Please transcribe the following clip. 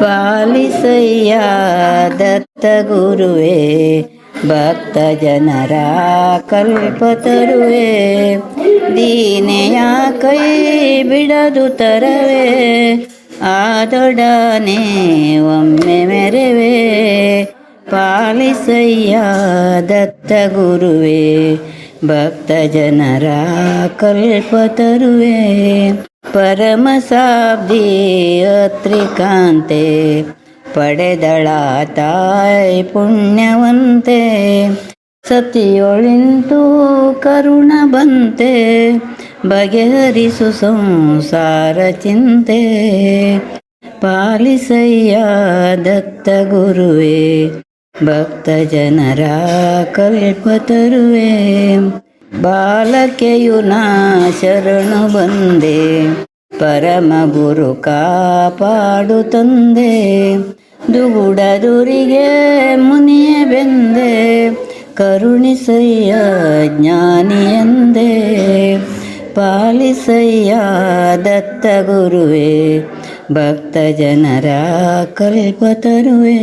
ಪಾಲಿಸಯ್ಯ ದತ್ತ ಗುರುವೇ ಭಕ್ತ ಜನರ ಕಲ್ಪತರುವೆ, ದೀನೆಯ ಕೈ ಬಿಡದು ತರವೇ ಆದೊಡನೆ ಒಮ್ಮೆ ಮೆರವೆ, ಪಾಲಿಸಯ್ಯ ದತ್ತ ಗುರುವೇ ಭಕ್ತ ಜನರ ಕಲ್ಪತರುವೆ. ಪರಮ ಸಾಬ್ದಿ ಅತ್ರಿಕಾಂತೆ ಪಡೆದಳ ತಾಯಿ ಪುಣ್ಯವಂತೆ, ಸತಿಯೊಳಿಂತು ಕರುಣ ಬಂತೆ, ಬಗೆಹರಿಸು ಸಂಸಾರ ಚಿಂತೆ. ಪಾಲಿಸಯ್ಯ ದತ್ತ ಗುರುವೆ, ಭಕ್ತ ಜನರ ಕಲ್ಪತರುವೆ ಬಾಲಕೆಯು ನಾ ಶರಣು ಬಂದೆ. ಪರಮ ಗುರು ಕಾಪಾಡು ತಂದೆ ದುಗುಡದುರಿಗೆ ಮುನಿಯ ಬೆಂದೆ ಕರುಣಿಸಯ್ಯ ಜ್ಞಾನಿಯಂದೆ ಪಾಲಿಸಯ್ಯ ದತ್ತ ಗುರುವೇ ಭಕ್ತ ಜನರ ಕಲ್ಪತರುವೆ